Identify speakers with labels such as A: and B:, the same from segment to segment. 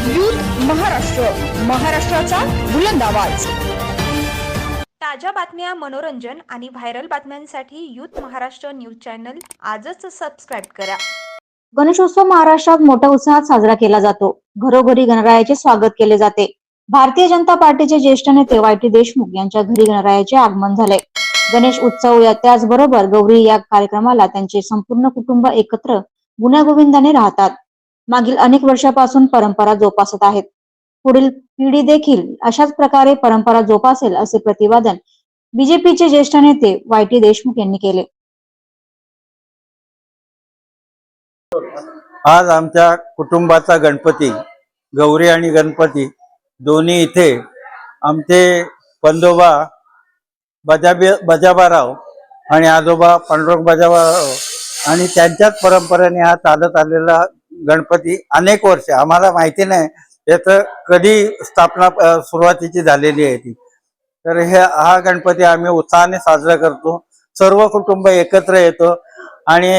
A: महाराष्ट्र. महाराष्ट्राचा बुलंद आवाज.
B: ताज्या बातम्या मनोरंजन आणि व्हायरल बातम्यांसाठी यूथ महाराष्ट्र न्यूज चॅनल आजच सबस्क्राईब करा.
C: गणेशोत्सव महाराष्ट्रात मोठ्या उत्साहात साजरा केला जातो. घरोघरी गणरायाचे स्वागत केले जाते. भारतीय जनता पार्टीचे ज्येष्ठ नेते वाय टी देशमुख यांच्या घरी गणरायाचे आगमन झाले. गणेश उत्सव या त्याचबरोबर गौरी या कार्यक्रमाला त्यांचे संपूर्ण कुटुंब एकत्र गुण्यागोविंदाने राहतात. मागील अनेक वर्षापासून परंपरा जोपासत आहेत. पुढील पिढी देखील अशाच प्रकारे परंपरा जोपासेल असे प्रतिपादन बीजेपीचे ज्येष्ठ नेते वाय टी देशमुख यांनी केले.
D: आज आमच्या कुटुंबाचा गणपती गौरी आणि गणपती दोन्ही इथे आमचे पंदोबा बजाबे बजाबाराव आणि आजोबा पांडुरंग बजाबाराव आणि त्यांच्याच परंपरेने हा चालत आलेला गणपती अनेक वर्ष आम्हाला माहिती नाही. याचं कधी स्थापना सुरुवातीची झालेली आहे ती. तर हे हा गणपती आम्ही उत्साहाने साजरा करतो. सर्व कुटुंब एकत्र येतो आणि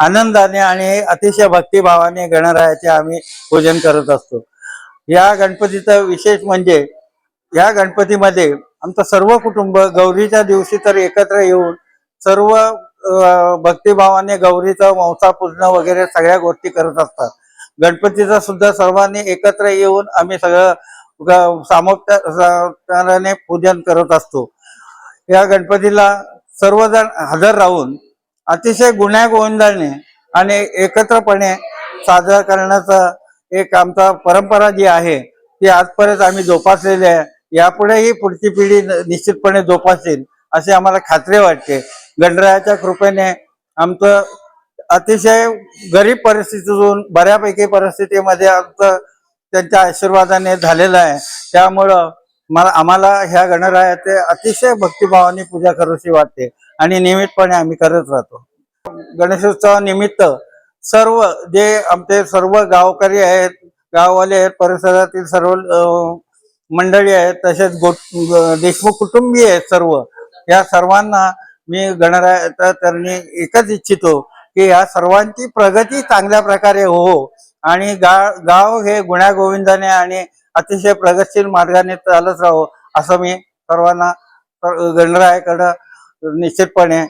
D: आनंदाने आणि अतिशय भक्तिभावाने गणरायाचे आम्ही पूजन करत असतो. या गणपतीचं विशेष म्हणजे या गणपतीमध्ये आमचं सर्व कुटुंब गौरीच्या दिवशी तर एकत्र येऊन सर्व भक्तिभावाने गौरीचं मौसा पूजन वगैरे सगळ्या गोष्टी करत असतात. गणपतीचं सुद्धा सर्वांनी एकत्र येऊन आम्ही सगळं ग- सामोपचाराने पूजन करत असतो. या गणपतीला सर्वजण हजर राहून अतिशय गुन्ह्या गोविंदाने आणि एकत्रपणे साजरा करण्याचा एक आमचा परंपरा जी आहे ती आजपर्यंत आम्ही जोपासलेली आहे. यापुढेही पुढची पिढी निश्चितपणे जोपासेल अशी आम्हाला खात्री वाटते. गणरायाच्या कृपेने आमचं अतिशय गरीब परिस्थितीतून बऱ्यापैकी परिस्थितीमध्ये आमचं त्यांच्या आशीर्वादाने झालेलं आहे. त्यामुळं मला आम्हाला ह्या गणरायाचे अतिशय भक्तिभावाने पूजा करूशी वाटते आणि नियमितपणे आम्ही करत राहतो. गणेशोत्सवानिमित्त सर्व जे आमचे सर्व गावकरी आहेत गाववाले आहेत परिसरातील सर्व मंडळी आहेत तसेच गो देशमुख कुटुंबीय आहेत सर्व या सर्वांना मी गणरायाचा तरणी एकच इच्छितो की या सर्वांची प्रगती चांगल्या प्रकारे हो. आणि गाव गाव हे गुण्यागोविंदाने आणि अतिशय प्रगतशील मार्गाने चालत राहो असं मी सर्वांना गणरायाकडं निश्चितपणे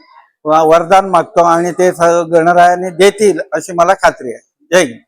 D: वरदान मागतो आणि ते गणरायाने देतील अशी मला खात्री आहे. जय हिंद.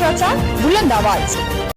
A: न्यूज महाराष्ट्र महाराष्ट्राचा बुलंद आवाज